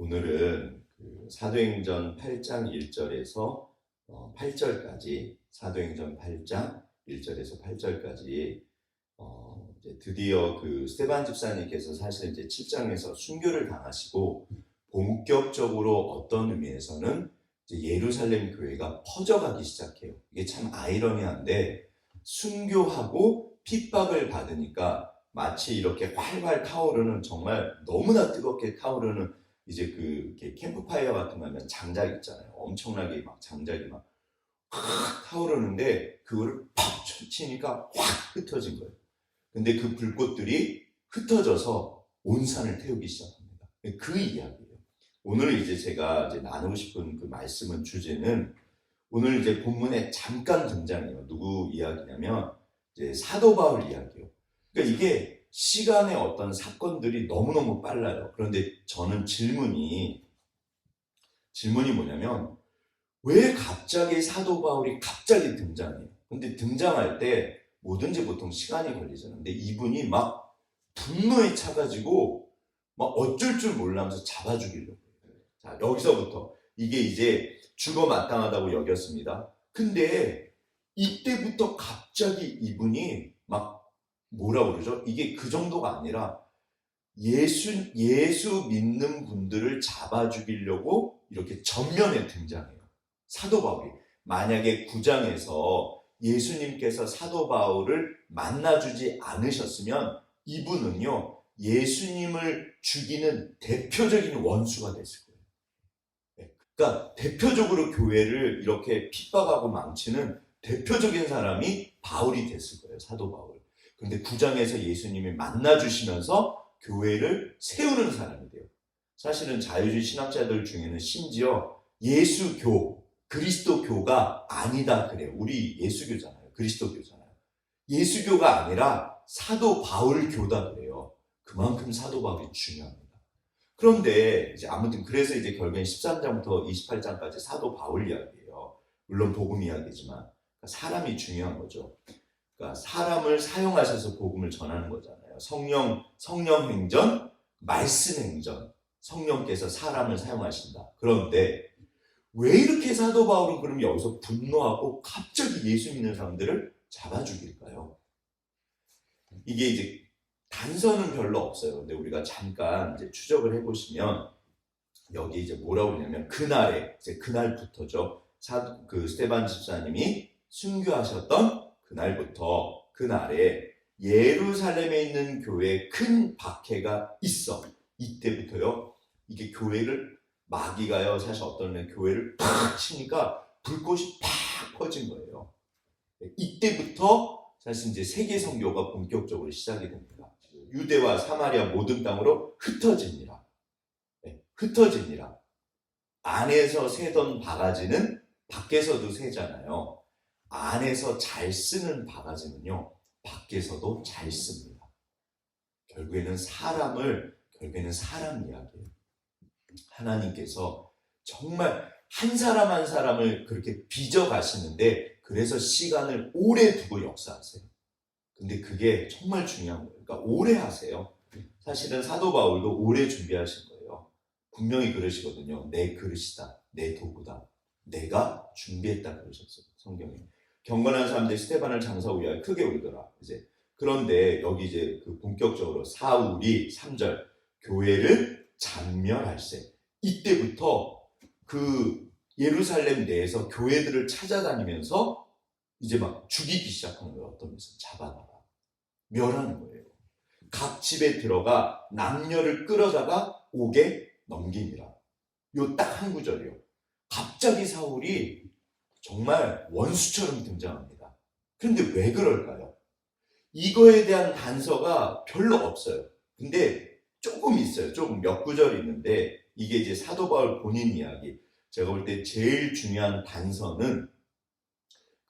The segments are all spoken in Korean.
오늘은 그 사도행전 8장 1절에서 8절까지 사도행전 8장 1절에서 8절까지 어, 드디어 그 스테반 집사님께서 사실 이제 7장에서 순교를 당하시고 본격적으로 어떤 의미에서는 예루살렘 교회가 퍼져가기 시작해요. 이게 참 아이러니한데 순교하고 핍박을 받으니까 마치 이렇게 활활 타오르는 정말 너무나 뜨겁게 타오르는 이제 그 캠프파이어 같은 거 하면 장작 있잖아요. 엄청나게 막 장작이 막 확 타오르는데 그거를 팍 치니까 확 흩어진 거예요. 근데 그 불꽃들이 흩어져서 온 산을 태우기 시작합니다. 그 이야기예요. 오늘 이제 제가 이제 나누고 싶은 그 말씀은 주제는 오늘 이제 본문에 잠깐 등장해요. 누구 이야기냐면 이제 사도 바울 이야기예요. 그러니까 이게 시간의 어떤 사건들이 너무너무 빨라요. 그런데 저는 질문이 질문이 뭐냐면 왜 갑자기 사도 바울이 갑자기 등장해요? 근데 등장할 때 뭐든지 보통 시간이 걸리잖아요. 근데 이분이 막 분노에 차가지고 막 어쩔 줄 몰라면서 잡아 죽이려고. 자, 여기서부터 이게 이제 죽어 마땅하다고 여겼습니다. 근데 이때부터 갑자기 이분이 막 뭐라 그러죠? 이게 그 정도가 아니라 예수 예수 믿는 분들을 잡아 죽이려고 이렇게 전면에 등장해요. 사도 바울이 만약에 9장에서 예수님께서 사도 바울을 만나주지 않으셨으면 이분은요 예수님을 죽이는 대표적인 원수가 됐을 거예요. 네. 그러니까 대표적으로 교회를 이렇게 핍박하고 망치는 대표적인 사람이 바울이 됐을 거예요. 사도 바울. 그런데 9장에서 예수님이 만나주시면서 교회를 세우는 사람이 돼요. 사실은 자유주의 신학자들 중에는 심지어 예수교, 그리스도교가 아니다 그래요. 우리 예수교잖아요. 그리스도교잖아요. 예수교가 아니라 사도 바울교다 그래요. 그만큼 사도 바울이 중요합니다. 그런데 이제 아무튼 그래서 이제 결국엔 13장부터 28장까지 사도 바울 이야기예요. 물론 복음 이야기지만 사람이 중요한 거죠. 그러니까 사람을 사용하셔서 복음을 전하는 거잖아요. 성령 성령 행전, 말씀 행전. 성령께서 사람을 사용하신다. 그런데 왜 이렇게 사도 바울은 그럼 여기서 분노하고 갑자기 예수 믿는 사람들을 잡아 죽일까요? 이게 이제 단서는 별로 없어요. 근데 우리가 잠깐 이제 추적을 해보시면 여기 이제 뭐라고 그러냐면 그날에 이제 그날부터죠. 사, 그 스테반 집사님이 순교하셨던 그날부터 그날에 예루살렘에 있는 교회에 큰 박해가 있어. 이때부터요. 이게 교회를 마귀가요. 사실 어떤 면 교회를 팍 치니까 불꽃이 팍 퍼진 거예요. 이때부터 사실 이제 세계 선교가 본격적으로 시작이 됩니다. 유대와 사마리아 모든 땅으로 흩어집니다. 네, 흩어집니다. 안에서 세던 바가지는 밖에서도 세잖아요. 안에서 잘 쓰는 바가지는요, 밖에서도 잘 씁니다. 결국에는 사람을, 결국에는 사람 이야기예요. 하나님께서 정말 한 사람 한 사람을 그렇게 빚어 가시는데, 그래서 시간을 오래 두고 역사하세요. 근데 그게 정말 중요한 거예요. 그러니까 오래 하세요. 사실은 사도 바울도 오래 준비하신 거예요. 분명히 그러시거든요. 내 그릇이다. 내 도구다. 내가 준비했다 그러셨어요. 성경에. 경건한 사람들이 스테반을 장사하고 위하여 크게 울더라. 이제 그런데 여기 이제 그 본격적으로 사울이 3절 교회를 잔멸할세. 이때부터 그 예루살렘 내에서 교회들을 찾아다니면서 이제 막 죽이기 시작하는 거예요. 어떤 데서 잡아다가 멸하는 거예요. 각 집에 들어가 남녀를 끌어다가 옥에 넘깁니다. 요 딱 한 구절이요. 갑자기 사울이 정말 원수처럼 등장합니다. 그런데 왜 그럴까요? 이거에 대한 단서가 별로 없어요. 근데 조금 있어요. 조금 몇 구절 있는데 이게 이제 사도 바울 본인 이야기. 제가 볼 때 제일 중요한 단서는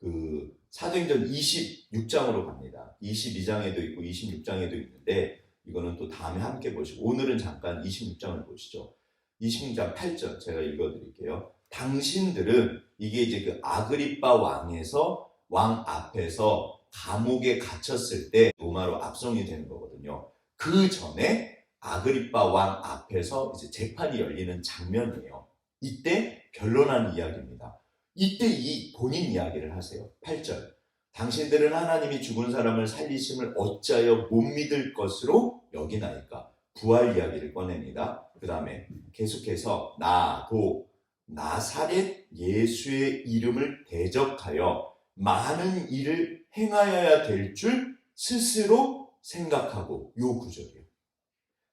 그 사도행전 26장으로 갑니다. 22장에도 있고 26장에도 있는데 이거는 또 다음에 함께 보시고 오늘은 잠깐 26장을 보시죠. 26장 8절 제가 읽어 드릴게요. 당신들은 이게 이제 그 아그리빠 왕에서 왕 앞에서 감옥에 갇혔을 때 로마로 압송이 되는 거거든요. 그 전에 아그리빠 왕 앞에서 이제 재판이 열리는 장면이에요. 이때 변론하는 이야기입니다. 이때 이 본인 이야기를 하세요. 8절. 당신들은 하나님이 죽은 사람을 살리심을 어찌하여 못 믿을 것으로 여기나이까? 부활 이야기를 꺼냅니다. 그 다음에 계속해서 나도 나사렛 예수의 이름을 대적하여 많은 일을 행하여야 될 줄 스스로 생각하고 요 구절이에요.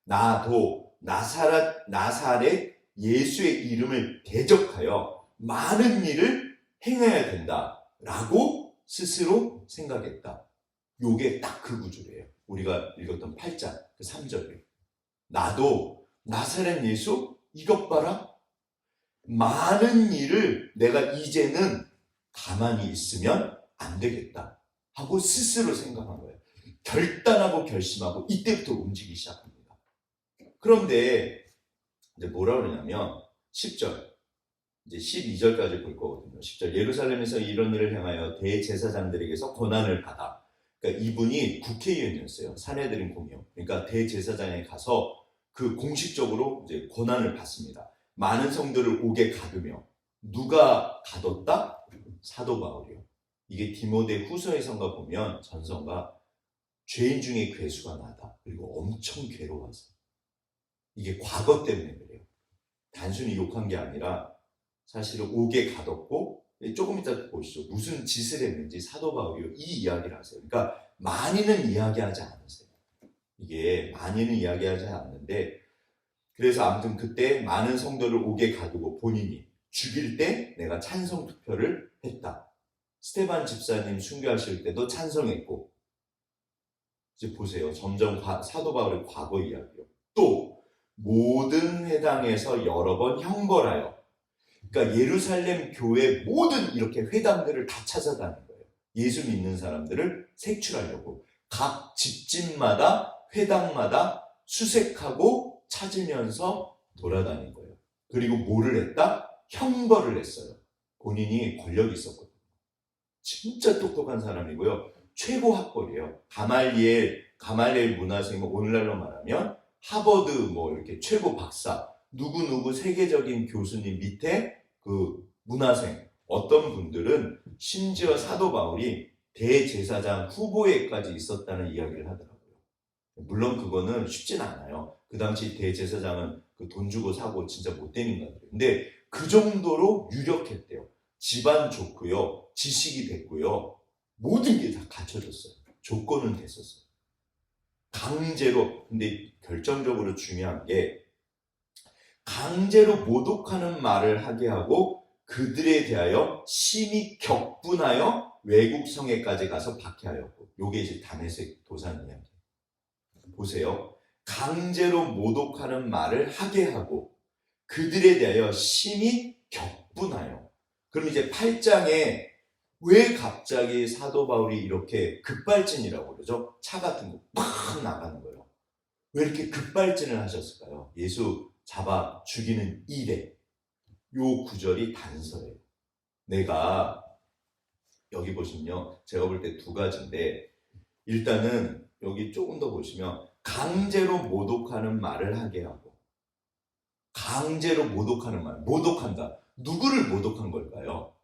나도 나사렛, 나사렛 예수의 이름을 대적하여 많은 일을 행해야 된다라고 스스로 생각했다. 요게 딱 그 구절이에요. 우리가 읽었던 8장 그 3절이에요. 나도 나사렛 예수 이것 봐라. 많은 일을 내가 이제는 가만히 있으면 안 되겠다 하고 스스로 생각한 거예요. 결단하고 결심하고 이때부터 움직이기 시작합니다. 그런데 이제 뭐라 그러냐면 10절 이제 12절까지 볼 거거든요. 10절 예루살렘에서 이런 일을 행하여 대제사장들에게서 권한을 받아 그러니까 이분이 국회의원이었어요. 사내들인 공영. 그러니까 대제사장에 가서 그 공식적으로 이제 권한을 받습니다. 많은 성들을 옥에 가두며 누가 가뒀다? 사도 바울이요. 이게 디모데 후서에선가 보면 전서가 죄인 중에 괴수가 나다. 그리고 엄청 괴로워서 이게 과거 때문에 그래요. 단순히 욕한 게 아니라 사실은 옥에 가뒀고 조금 이따 보시죠. 무슨 짓을 했는지 사도 바울이 이 이야기를 하세요. 그러니까 많이는 이야기하지 않으세요. 이게 많이는 이야기하지 않는데 그래서 아무튼 그때 많은 성도를 옥에 가두고 본인이 죽일 때 내가 찬성 투표를 했다. 스테반 집사님 순교하실 때도 찬성했고 이제 보세요. 점점 과- 사도 바울의 과거 이야기요. 또 모든 회당에서 여러 번 형벌하여 그러니까 예루살렘 교회 모든 이렇게 회당들을 다 찾아다닌 거예요. 예수 믿는 사람들을 색출하려고 각 집집마다 회당마다 수색하고 찾으면서 돌아다닌 거예요. 그리고 뭐를 했다? 형벌을 했어요. 본인이 권력이 있었거든요. 진짜 똑똑한 사람이고요. 최고 학벌이에요. 가말리엘, 가말리엘 문화생은 오늘날로 말하면 하버드 뭐 이렇게 최고 박사, 누구누구 세계적인 교수님 밑에 그 문화생, 어떤 분들은 심지어 사도 바울이 대제사장 후보에까지 있었다는 이야기를 하더라고요. 물론 그거는 쉽진 않아요. 그 당시 대제사장은 그 돈 주고 사고 진짜 못된 인간들이에요. 근데 그 정도로 유력했대요. 집안 좋고요. 지식이 됐고요. 모든 게 다 갖춰졌어요. 조건은 됐었어요. 강제로, 근데 결정적으로 중요한 게 강제로 모독하는 말을 하게 하고 그들에 대하여 심히 격분하여 외국 성에까지 가서 박해하였고 요게 이제 담에색 도산 이야기. 보세요. 강제로 모독하는 말을 하게 하고 그들에 대하여 심히 격분하여. 그럼 이제 8장에 왜 갑자기 사도 바울이 이렇게 급발진이라고 그러죠? 차 같은 거 팍 나가는 거예요. 왜 이렇게 급발진을 하셨을까요? 예수 잡아 죽이는 일에. 요 구절이 단서예요. 내가 여기 보시면요. 제가 볼 때 두 가지인데 일단은 여기 조금 더 보시면 강제로 모독하는 말을 하게 하고 강제로 모독하는 말, 모독한다. 누구를 모독한 걸까요?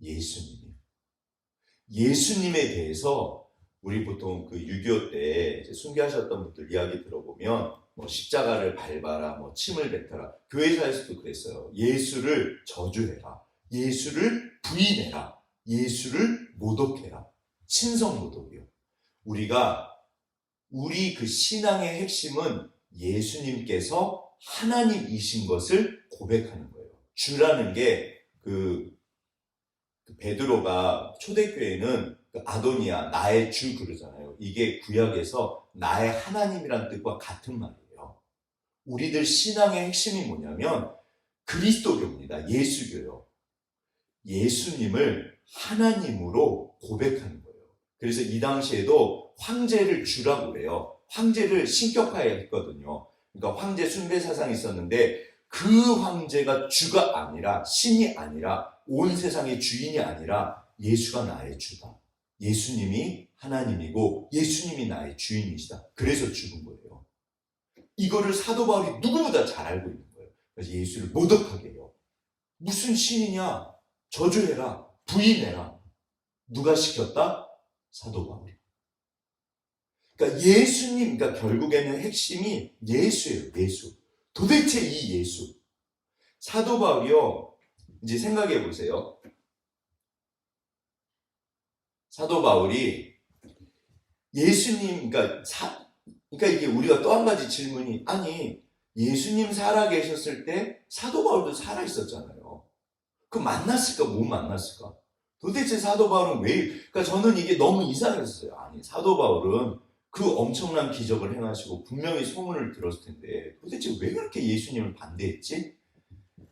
예수님이요. 예수님에 대해서 우리 보통 그 6.25 때 순교하셨던 분들 이야기 들어보면 뭐 십자가를 밟아라, 뭐 침을 뱉어라. 교회사에서도 그랬어요. 예수를 저주해라. 예수를 부인해라. 예수를 모독해라. 친성 모독이요. 우리가 우리 그 신앙의 핵심은 예수님께서 하나님이신 것을 고백하는 거예요. 주라는 게그 그 베드로가 초대교회는 그 아도니아 나의 주 그러잖아요. 이게 구약에서 나의 하나님이란 뜻과 같은 말이에요. 우리들 신앙의 핵심이 뭐냐면 그리스도교입니다. 예수교요. 예수님을 하나님으로 고백하는. 그래서 이 당시에도 황제를 주라고 그래요. 황제를 신격화했거든요. 그러니까 황제 숭배 사상이 있었는데 그 황제가 주가 아니라 신이 아니라 온 세상의 주인이 아니라 예수가 나의 주다. 예수님이 하나님이고 예수님이 나의 주인이시다. 그래서 죽은 거예요. 이거를 사도 바울이 누구보다 잘 알고 있는 거예요. 그래서 예수를 모독하게 해요. 무슨 신이냐? 저주해라. 부인해라. 누가 시켰다? 사도 바울이. 그러니까 예수님, 그러니까 결국에는 핵심이 예수예요, 예수. 도대체 이 예수. 사도 바울이요, 이제 생각해 보세요. 사도 바울이 예수님, 그러니까 사, 그러니까 이게 우리가 또 한 가지 질문이, 아니, 예수님 살아 계셨을 때 사도 바울도 살아 있었잖아요. 그 만났을까, 못 만났을까? 도대체 사도 바울은 왜, 그러니까 저는 이게 너무 이상했어요. 아니, 사도 바울은 그 엄청난 기적을 행하시고 분명히 소문을 들었을 텐데 도대체 왜 그렇게 예수님을 반대했지?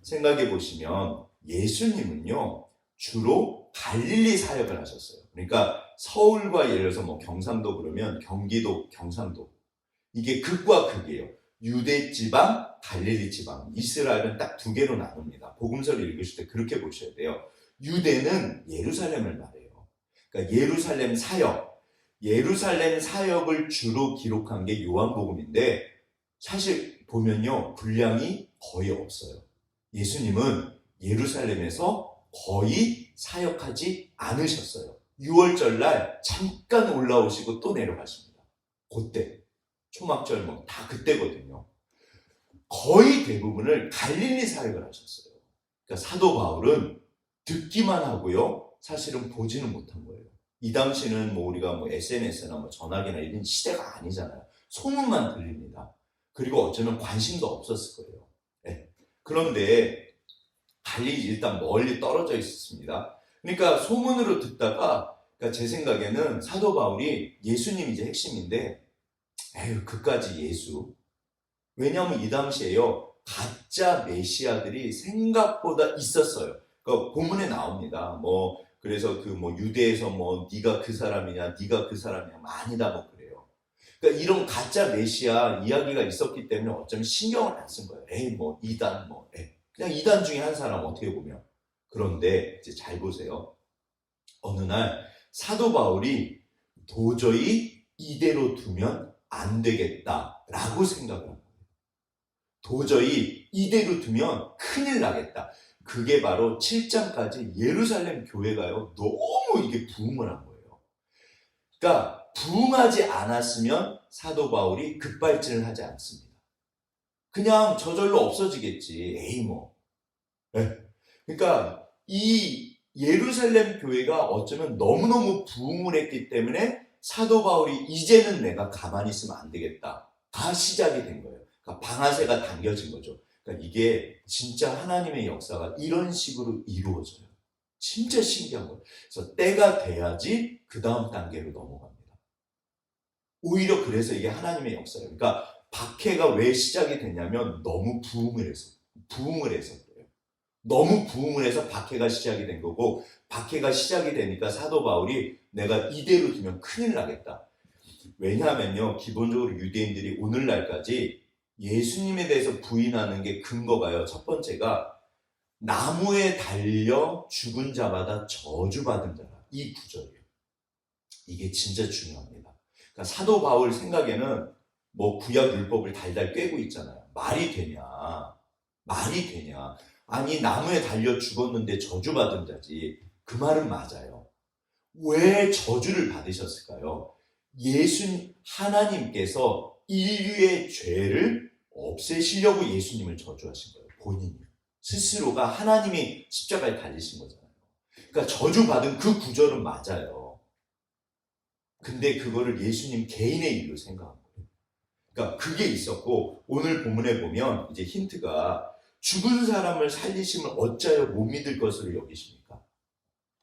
생각해 보시면 예수님은요 주로 갈릴리 사역을 하셨어요. 그러니까 서울과 예를 들어서 뭐 경상도 그러면 경기도, 경상도 이게 극과 극이에요. 유대 지방, 갈릴리 지방, 이스라엘은 딱 두 개로 나눕니다. 복음서를 읽으실 때 그렇게 보셔야 돼요. 유대는 예루살렘을 말해요. 그러니까 예루살렘 사역, 예루살렘 사역을 주로 기록한 게 요한복음인데 사실 보면요 분량이 거의 없어요. 예수님은 예루살렘에서 거의 사역하지 않으셨어요. 6월절 날 잠깐 올라오시고 또 내려가십니다. 그때 초막절 뭐 다 그때거든요. 거의 대부분을 갈릴리 사역을 하셨어요. 그러니까 사도 바울은 듣기만 하고요. 사실은 보지는 못한 거예요. 이 당시는 뭐 우리가 뭐 SNS나 뭐 전화기나 이런 시대가 아니잖아요. 소문만 들립니다. 그리고 어쩌면 관심도 없었을 거예요. 네. 그런데 갈릴리 일단 멀리 떨어져 있었습니다. 그러니까 소문으로 듣다가 그러니까 제 생각에는 사도 바울이 예수님이 이제 핵심인데 에휴 그까지 예수 왜냐하면 이 당시에요 가짜 메시아들이 생각보다 있었어요. 그 본문에 나옵니다. 뭐 그래서 그 뭐 유대에서 뭐 네가 그 사람이냐, 네가 그 사람이냐, 뭐 아니다 뭐 그래요. 그러니까 이런 가짜 메시아 이야기가 있었기 때문에 어쩌면 신경을 안 쓴 거예요. 에이 뭐 이단 뭐 에이. 그냥 이단 중에 한 사람 어떻게 보면 그런데 이제 잘 보세요. 어느 날 사도 바울이 도저히 이대로 두면 안 되겠다라고 생각을 한 거예요. 도저히 이대로 두면 큰일 나겠다. 그게 바로 7장까지 예루살렘 교회가요, 너무 이게 부흥을 한 거예요. 그러니까, 부흥하지 않았으면 사도 바울이 급발진을 하지 않습니다. 그냥 저절로 없어지겠지. 에이, 뭐. 네. 그러니까, 이 예루살렘 교회가 어쩌면 너무너무 부흥을 했기 때문에 사도 바울이 이제는 내가 가만히 있으면 안 되겠다. 다 시작이 된 거예요. 그러니까 방아쇠가 당겨진 거죠. 그러니까 이게 진짜 하나님의 역사가 이런 식으로 이루어져요. 진짜 신기한 거예요. 그래서 때가 돼야지 그 다음 단계로 넘어갑니다. 오히려 그래서 이게 하나님의 역사예요. 그러니까 박해가 왜 시작이 되냐면 너무 부흥을 해서 부흥을 해서 그래요. 너무 부흥을 해서 박해가 시작이 된 거고 박해가 시작이 되니까 사도 바울이 내가 이대로 두면 큰일 나겠다. 왜냐하면요 기본적으로 유대인들이 오늘날까지 예수님에 대해서 부인하는 게 근거가요. 첫 번째가 나무에 달려 죽은 자마다 저주받은 자라. 이 구절이에요. 이게 진짜 중요합니다. 그러니까 사도 바울 생각에는 뭐 구약 율법을 달달 꿰고 있잖아요. 말이 되냐? 말이 되냐? 아니 나무에 달려 죽었는데 저주받은 자지. 그 말은 맞아요. 왜 저주를 받으셨을까요? 예수 하나님께서 인류의 죄를 없애시려고 예수님을 저주하신 거예요. 본인이. 스스로가 하나님이 십자가에 달리신 거잖아요. 그러니까 저주받은 그 구절은 맞아요. 근데 그거를 예수님 개인의 일로 생각한 거예요. 그러니까 그게 있었고 오늘 본문에 보면 이제 힌트가 죽은 사람을 살리심을 어찌하여 못 믿을 것으로 여기십니까?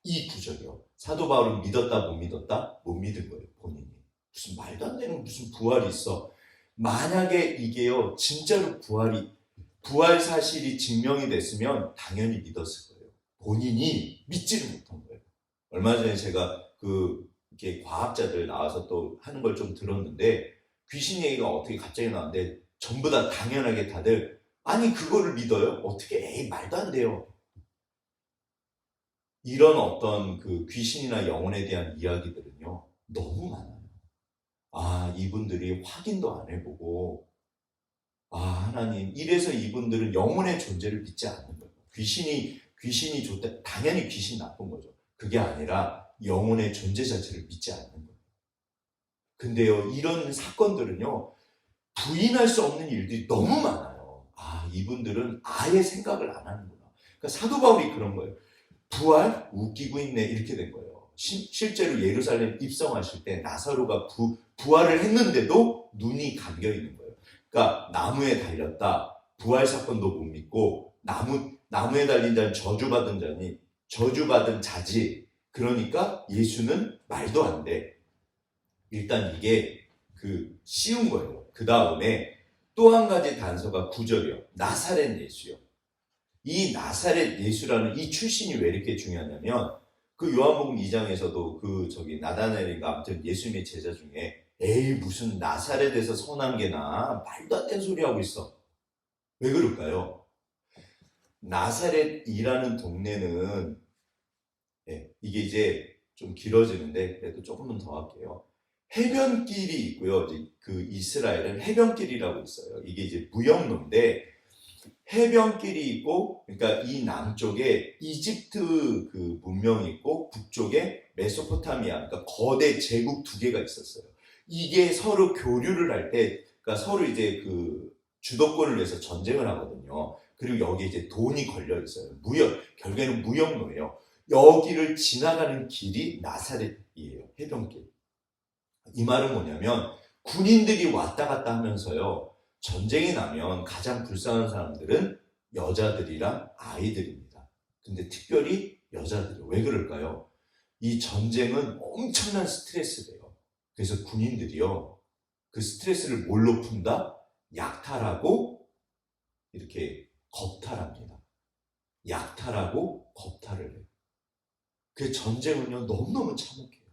이 구절이요. 사도 바울은 믿었다 못 믿었다? 못 믿은 거예요. 본인이. 무슨 말도 안 되는 무슨 부활이 있어. 만약에 이게요, 진짜로 부활이, 부활 사실이 증명이 됐으면 당연히 믿었을 거예요. 본인이 믿지를 못한 거예요. 얼마 전에 제가 그, 이렇게 과학자들 나와서 또 하는 걸 좀 들었는데, 귀신 얘기가 어떻게 갑자기 나왔는데, 전부 다 당연하게 다들, 아니, 그거를 믿어요? 어떻게, 에이, 말도 안 돼요. 이런 어떤 그 귀신이나 영혼에 대한 이야기들은요, 너무 많아요. 아, 이분들이 확인도 안 해보고 아, 하나님, 이래서 이분들은 영혼의 존재를 믿지 않는 거예요. 귀신이, 귀신이 좋다. 당연히 귀신 나쁜 거죠. 그게 아니라 영혼의 존재 자체를 믿지 않는 거예요. 근데요, 이런 사건들은요, 부인할 수 없는 일들이 너무 많아요. 아, 이분들은 아예 생각을 안 하는구나. 그러니까 사도 바울이 그런 거예요. 부활? 웃기고 있네. 이렇게 된 거예요. 시- 실제로 예루살렘 입성하실 때 나사로가 부, 부활을 했는데도 눈이 감겨 있는 거예요. 그러니까 나무에 달렸다. 부활 사건도 못 믿고 나무 나무에 달린 자는 저주받은 자니 저주받은 자지. 그러니까 예수는 말도 안 돼. 일단 이게 그 쉬운 거예요. 그 다음에 또 한 가지 단서가 구절이요. 나사렛 예수요. 이 나사렛 예수라는 이 출신이 왜 이렇게 중요하냐면 그 요한복음 2장에서도 그 저기 나다나엘인가 아무튼 예수님의 제자 중에 에이 무슨 나사렛에서 선한 게나 말도 안 되는 소리 하고 있어. 왜 그럴까요? 나사렛이라는 동네는 예, 이게 이제 좀 길어지는데 그래도 조금만 더 할게요. 해변길이 있고요. 그 이스라엘은 해변길이라고 있어요. 이게 이제 무역로인데 해변길이 있고 그러니까 이 남쪽에 이집트 그 문명이 있고 북쪽에 메소포타미아 그러니까 거대 제국 두 개가 있었어요. 이게 서로 교류를 할 때 그러니까 서로 이제 그 주도권을 위해서 전쟁을 하거든요. 그리고 여기 이제 돈이 걸려 있어요. 무역 결국에는 무역로예요. 여기를 지나가는 길이 나사렛이에요. 해변길. 이 말은 뭐냐면 군인들이 왔다 갔다 하면서요. 전쟁이 나면 가장 불쌍한 사람들은 여자들이랑 아이들입니다. 근데 특별히 여자들이 왜 그럴까요? 이 전쟁은 엄청난 스트레스래요. 그래서 군인들이요. 그 스트레스를 뭘로 푼다? 약탈하고 이렇게 겁탈합니다. 약탈하고 겁탈을 해요. 그 전쟁은요, 너무너무 참혹해요.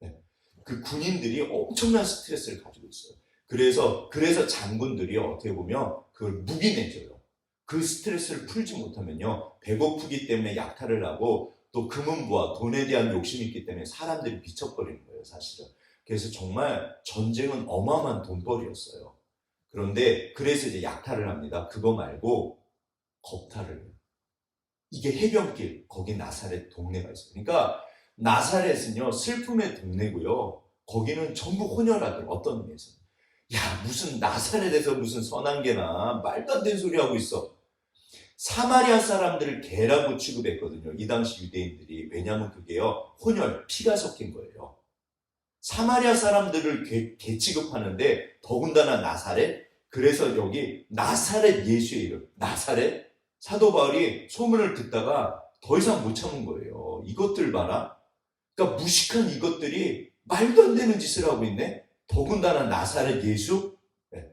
네. 그 군인들이 엄청난 스트레스를 가지고 있어요. 그래서, 그래서 장군들이 어떻게 보면 그걸 묵인해줘요. 그 스트레스를 풀지 못하면요, 배고프기 때문에 약탈을 하고 또 금은부와 돈에 대한 욕심이 있기 때문에 사람들이 미쳐버리는 거예요, 사실은. 그래서 정말 전쟁은 어마어마한 돈벌이였어요. 그런데 그래서 이제 약탈을 합니다. 그거 말고 겁탈을. 이게 해변길, 거기 나사렛 동네가 있어요. 그러니까 나사렛은요, 슬픔의 동네고요. 거기는 전부 혼혈아들, 어떤 의미에서. 야, 무슨 나사렛에서 무슨 선한 개나 말도 안 되는 소리 하고 있어. 사마리아 사람들을 개라고 취급했거든요. 이 당시 유대인들이. 왜냐하면 그게요, 혼혈, 피가 섞인 거예요. 사마리아 사람들을 개, 개 취급하는데 더군다나 나사렛? 그래서 여기 나사렛 예수의 이름, 나사렛? 사도 바울이 소문을 듣다가 더 이상 못 참은 거예요. 이것들 봐라. 그러니까 무식한 이것들이 말도 안 되는 짓을 하고 있네. 더군다나 나사렛 예수. 네.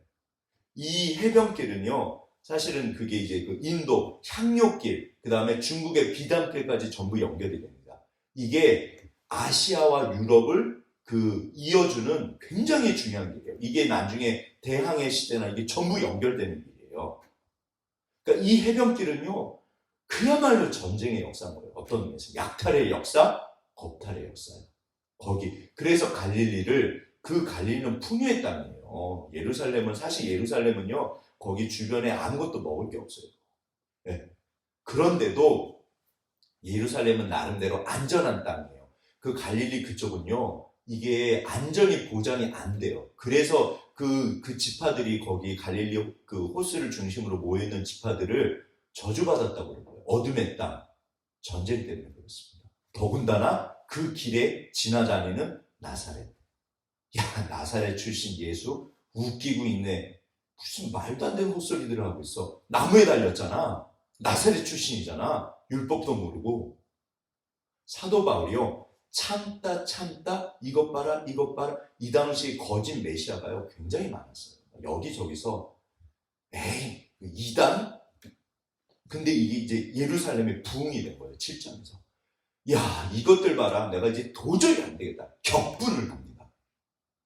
이 해변길은요. 사실은 그게 이제 그 인도 향료길, 그 다음에 중국의 비단길까지 전부 연결이 됩니다. 이게 아시아와 유럽을 그 이어주는 굉장히 중요한 길이에요. 이게 나중에 대항해 시대나 이게 전부 연결되는 길이에요. 그러니까 이 해변길은요, 그야말로 전쟁의 역사인 거예요. 어떤 의미에서. 약탈의 역사, 겁탈의 역사예요. 거기. 그래서 갈릴리를, 그 갈릴리는 풍요의 땅이에요. 예루살렘은, 사실 예루살렘은요, 거기 주변에 아무것도 먹을 게 없어요. 네. 그런데도 예루살렘은 나름대로 안전한 땅이에요. 그 갈릴리 그쪽은요, 이게 안전이 보장이 안 돼요. 그래서 그, 그 지파들이 거기 갈릴리 그 호수를 중심으로 모여있는 지파들을 저주받았다고 거예요. 어둠의 땅. 전쟁 때문에 그렇습니다. 더군다나 그 길에 지나다니는 나사렛. 야, 나사렛 출신 예수 웃기고 있네. 무슨 말도 안 되는 헛소리들을 하고 있어. 나무에 달렸잖아. 나사렛 출신이잖아. 율법도 모르고. 사도 바울이요. 참다 참다 이것 봐라 이것 봐라 이 당시 거짓 메시아가요 굉장히 많았어요 여기저기서 에이 이단 근데 이게 이제 예루살렘의 부흥이 된 거예요 7장에서 야 이것들 봐라 내가 이제 도저히 안 되겠다 격분을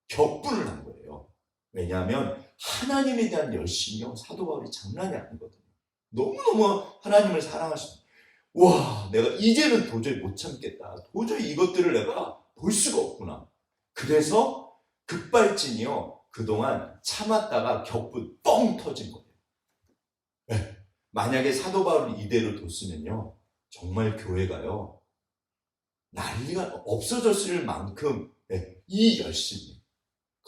격분을 한 거예요 왜냐하면 하나님에 대한 열심이요 사도 바울이 장난이 아니거든요 너무너무 하나님을 사랑하시는 와, 내가 이제는 도저히 못 참겠다. 도저히 이것들을 내가 볼 수가 없구나. 그래서 급발진이요. 그동안 참았다가 격분 뻥 터진 거예요. 네. 만약에 사도 바울을 이대로 뒀으면요. 정말 교회가요. 난리가 없어졌을 만큼 네, 이 열심히.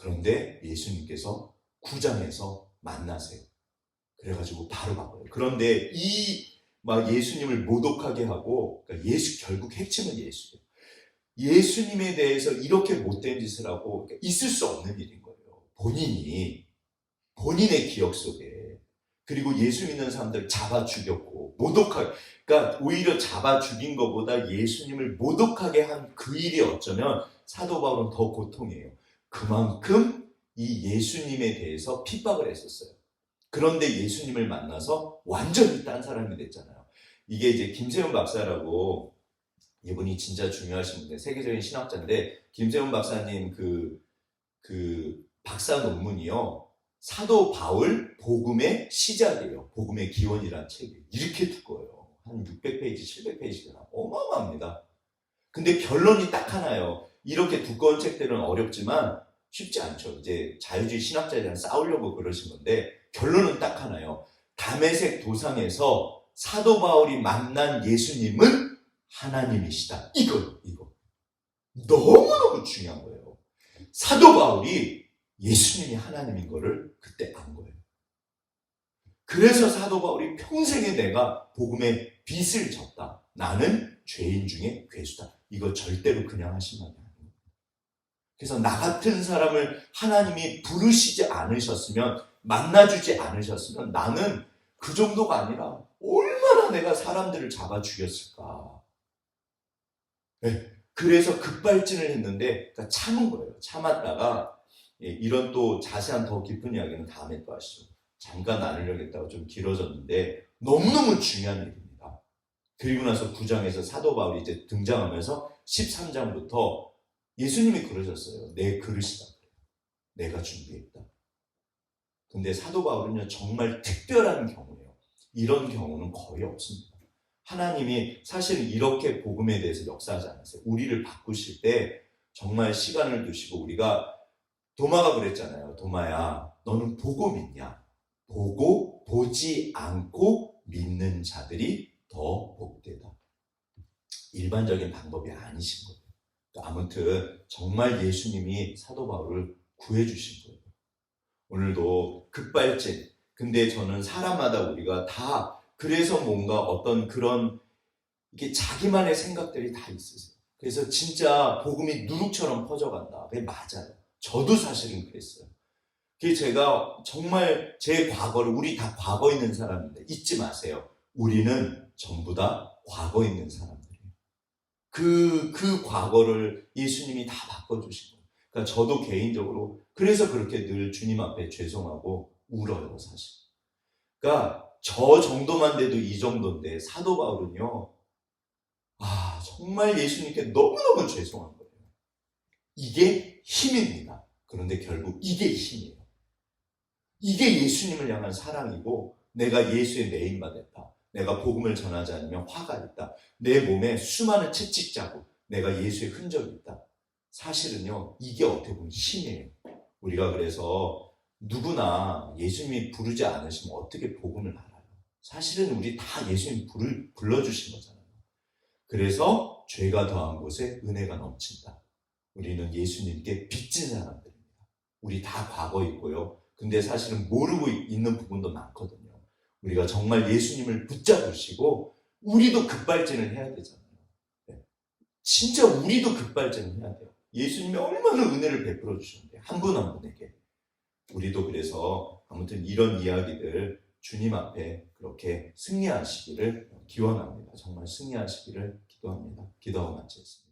그런데 예수님께서 구장에서 만나세요. 그래가지고 바로 바꿔요. 그런데 이 막 예수님을 모독하게 하고 그러니까 예수 결국 핵심은 예수예요. 예수님에 대해서 이렇게 못된 짓을 하고 그러니까 있을 수 없는 일인 거예요. 본인이 본인의 기억 속에 그리고 예수 믿는 사람들 잡아 죽였고 모독하게 그러니까 오히려 잡아 죽인 것보다 예수님을 모독하게 한 그 일이 어쩌면 사도 바울은 더 고통이에요. 그만큼 이 예수님에 대해서 핍박을 했었어요. 그런데 예수님을 만나서 완전히 딴 사람이 됐잖아요. 이게 이제 김세훈 박사라고 이분이 진짜 중요하신 분인데 세계적인 신학자인데 김세훈 박사님 그, 그 박사 논문이요. 사도 바울 복음의 시작이에요. 복음의 기원이라는 책이 이렇게 두꺼워요. 한 600페이지, 700페이지가 어마어마합니다. 근데 결론이 딱 하나요. 이렇게 두꺼운 책들은 어렵지만 쉽지 않죠. 이제 자유주의 신학자들이랑 싸우려고 그러신 건데 결론은 딱 하나요. 담에색 도상에서 사도 바울이 만난 예수님은 하나님이시다. 이거, 이거. 너무너무 중요한 거예요. 사도 바울이 예수님이 하나님인 거를 그때 안 거예요. 그래서 사도 바울이 평생에 내가 복음의 빚을 졌다. 나는 죄인 중에 괴수다. 이거 절대로 그냥 하신 말이 아니에요. 그래서 나 같은 사람을 하나님이 부르시지 않으셨으면 만나주지 않으셨으면 나는 그 정도가 아니라 얼마나 내가 사람들을 잡아 죽였을까. 네. 그래서 급발진을 했는데 그러니까 참은 거예요. 참았다가 예, 이런 또 자세한 더 깊은 이야기는 다음에 또 하시죠. 잠깐 나누려겠다고 좀 길어졌는데 너무너무 중요한 일입니다. 그리고 나서 9장에서 사도 바울이 이제 등장하면서 13장부터 예수님이 그러셨어요. 내 그릇이다. 내가 준비했다. 근데 사도 바울은요, 정말 특별한 경우예요. 이런 경우는 거의 없습니다. 하나님이 사실 이렇게 복음에 대해서 역사하지 않았어요. 우리를 바꾸실 때 정말 시간을 두시고 우리가 도마가 그랬잖아요. 도마야, 너는 보고 믿냐? 보고 보지 않고 믿는 자들이 더 복되다. 일반적인 방법이 아니신 거예요. 그러니까 아무튼 정말 예수님이 사도 바울을 구해 주신 거예요. 오늘도 급발진. 근데 저는 사람마다 우리가 다 그래서 뭔가 어떤 그런 이게 자기만의 생각들이 다 있으세요. 그래서 진짜 복음이 누룩처럼 퍼져간다. 그게 맞아요. 저도 사실은 그랬어요. 그게 제가 정말 제 과거를 우리 다 과거 있는 사람인데 잊지 마세요. 우리는 전부 다 과거 있는 사람들이에요. 그, 그 과거를 예수님이 다 바꿔주신 거예요. 그러니까 저도 개인적으로 그래서 그렇게 늘 주님 앞에 죄송하고 울어요, 사실. 그러니까 저 정도만 돼도 이 정도인데 사도 바울은요. 아, 정말 예수님께 너무너무 죄송한 거예요. 이게 힘입니다. 그런데 결국 이게 힘이에요. 이게 예수님을 향한 사랑이고 내가 예수의 내인바 됐다. 내가 복음을 전하지 않으면 화가 있다. 내 몸에 수많은 채찍 자국, 내가 예수의 흔적이 있다. 사실은요, 이게 어떻게 보면 힘이에요. 우리가 그래서 누구나 예수님이 부르지 않으시면 어떻게 복음을 알아요? 사실은 우리 다 예수님 부를, 불러주신 거잖아요. 그래서 죄가 더한 곳에 은혜가 넘친다. 우리는 예수님께 빚진 사람들입니다. 우리 다 과거 있고요. 근데 사실은 모르고 있는 부분도 많거든요. 우리가 정말 예수님을 붙잡으시고 우리도 급발진을 해야 되잖아요. 네. 진짜 우리도 급발진을 해야 돼요. 예수님이 얼마나 은혜를 베풀어 주셨는데 한 분 한 분에게 우리도 그래서 아무튼 이런 이야기들 주님 앞에 그렇게 승리하시기를 기원합니다. 정말 승리하시기를 기도합니다. 기도하고 마치겠습니다.